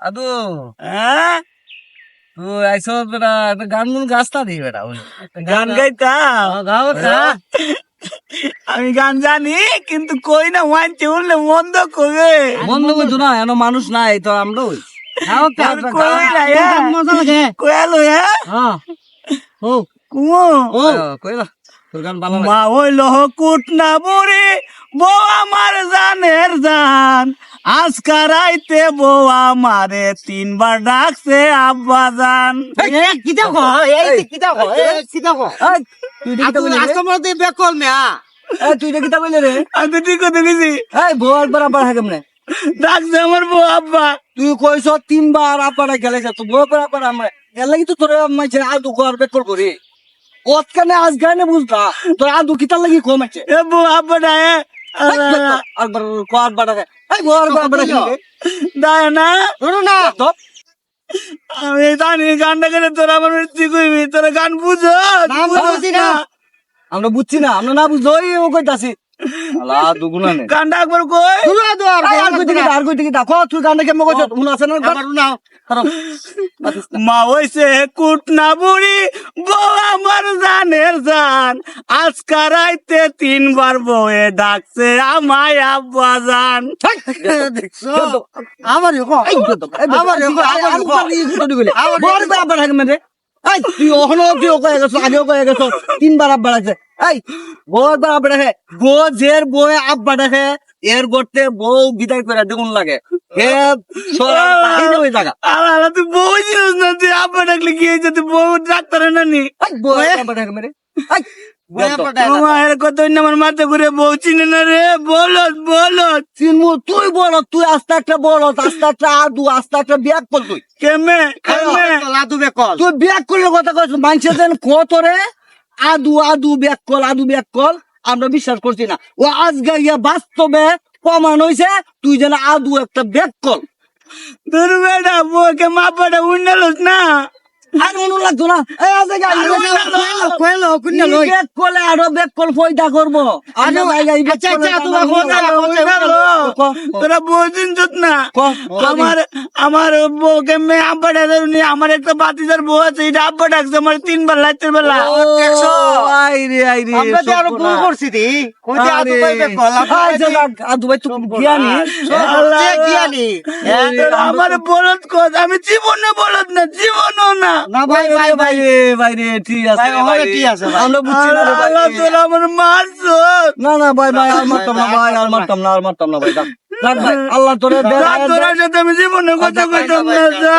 আদু হ্যাঁ? তুই আইসো বেটা গান গুন গাছটা দিই বেটা গান গাইতাম গাও আমি গান জানি কিন্তু কই না ওয়াইনতে উঠলে মন্দ কবে বন্ধ করছ না এন মানুষ নাই তো আমরা ওই। হ্যাঁ? মজা লাগে। কয়ালো হ্যাঁ? হ্যাঁ। ও কুমো। ও কইলা তোর গান ভালো মা হইল কুট না বুড়ি বউ আমার জানের জান। আজকার আইতে বউ আমারে তিনবার ডাকছে আব্বা জান। কিতা কো এই কিতা কো এই কিতা কো এই, তুই এটা কিতা কইলি রে? কাস্টমার দিয়ে বেকল মিয়া। এই, তুই এটা কিতা কইলি রে? আমি তো ঠিক কথা গেছি এই বল বরাবর হাগে মনে ডাকছে আমার বউ আব্বা। তুই কইছ তিনবার গেলে তো বউ আমরা এর লাগি তো তোর মাইছে ঘর বুঝতা তোর আদু কিতা লাগি কমাইছে এ বউ আব্বা ডায়ে একবার কোয়ার বাড়া এই ঘর বাড়া দায় না। শুনো না। তো আমি জানি গানটা করে তোরা আমার মৃত্যু কইবি তোরা গান বুঝো আমরা বুঝি না। আমরা বুঝছি না আমরা না বুঝই ও কইতাছি। আলা দুগুনা নে। গানটা একবার কই? শুনো তো আর আর কইতে কিতা আর কইতে কিতা ক তুই গানটা কেমন কইছ? উন আছে না? আমার না মা হইছে কুট বুড়ি বউ আমার জানের জান। আজকার আইতে তিনবার বউয়ে ডাকছে আমায় আব্বা জান। দেখছ? আমার এই তুই ওহনো তুই ও কয়ে গেছো আগেও কয়ে গেছো তিনবার আব্বা ডাকছে। এই বড় বার আব্বা ডাকে বউ জের বউ আব্বা ডাকে এর গড়তে বউ বিদায় করে দেখুন লাগে। হে ওই জায়গা। আলা তুই বউ জিনিস না তুই আব্বা ডাকলে কি হয়েছে? তুই বউ ডাক্তার না নি বউ আব্বা ডাকে মেরে। এই মায়ের কত না আমার মাথা ঘুরে বউ চিনে না রে। বলত বলত চিনমু তুই তুই আস্তে একটা আস্তে একটা আদু আস্তে একটা ব্যাগ কর তুই। কেমে কেমে লাদু বেকল তুই ব্যাগ করলে কথা মানুষের যেন কত রে? আদু আদু ব্যাগ কল আদু ব্যাগ কল আমরা বিশ্বাস করছি না। ও আজকে ইয়া বাস্তবে প্রমাণ হইছে তুই যেন আদু একটা ব্যাগ কল তোর বেটা বউকে মা পাটা উন্নালস না। আর মনে লাগতো না। এই আজকে কইলো কুন্না লই। ব্যাগ কলে আরও ব্যাগ কল ফয়দা করব। আমরা জায়গা আচ্ছা, আচ্ছা, কথা তোরা না। আমার আমার বউকে আব্বা ডাকার নি। আমার একটা বাতিদার বউ আছে এটা আব্বা ডাকছে আমার তিনবার লাইতের বেলা। আই রে, আই রে, আমরা তো আরও ভুল করছি দি কইতে আদু ভাই বেকল আই যে আদু ভাই তো জ্ঞানী। আল্লাহ, কি আনি তোরা আমার বলত কত? আমি জীবনে বলত না জীবনও না। না ভাই ভাই ভাই ভাই রে, ঠিক আছে ভাই। ঠিক আছে, আমরা বুঝছি না আল্লাহ তোরা আমার মারছো না না ভাই ভাই আর মারতাম না ভাই আর মারতাম না আর মারতাম না ভাই আল্লাহ তোরে তোরা সাথে আমি জীবনে কথা কইতাম না